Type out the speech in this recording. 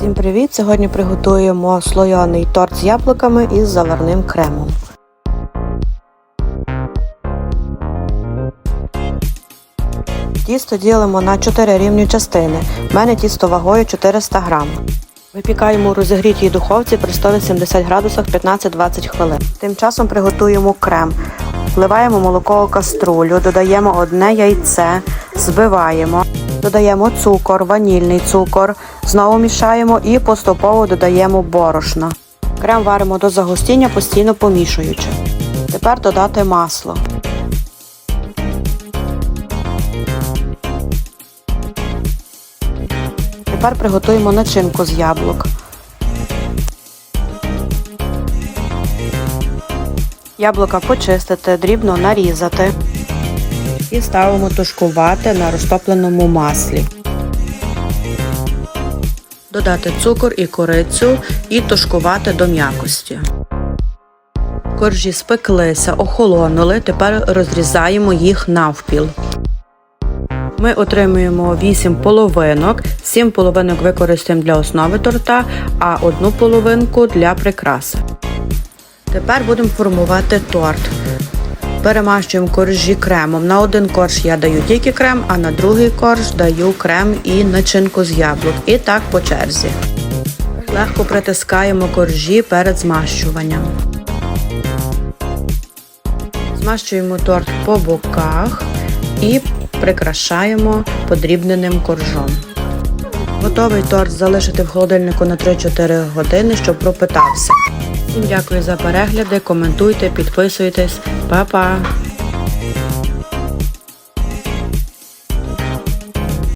Всім привіт! Сьогодні приготуємо слояний торт з яблуками із заварним кремом. Тісто ділимо на 4 рівні частини. У мене тісто вагою 400 грам. Випікаємо у розігрітій духовці при 180 градусах 15-20 хвилин. Тим часом приготуємо крем. Вливаємо молоко у каструлю, додаємо одне яйце, збиваємо, додаємо цукор, ванільний цукор, знову мішаємо і поступово додаємо борошно. Крем варимо до загустіння, постійно помішуючи. Тепер додати масло. Тепер приготуємо начинку з яблук. Яблука почистити, дрібно нарізати і ставимо тушкувати на розтопленому маслі. Додати цукор і корицю і тушкувати до м'якості. Коржі спеклися, охолонули, тепер розрізаємо їх навпіл. Ми отримуємо 8 половинок, 7 половинок використаємо для основи торта, а одну половинку для прикраси. Тепер будемо формувати торт. Перемащуємо коржі кремом. На один корж я даю тільки крем, а на другий корж даю крем і начинку з яблук. І так по черзі. Легко притискаємо коржі перед змащуванням. Змащуємо торт по боках і прикрашаємо подрібненим коржом. Готовий торт залишити в холодильнику на 3-4 години, щоб пропитався. Всім дякую за перегляди, коментуйте, підписуйтесь. Па-па!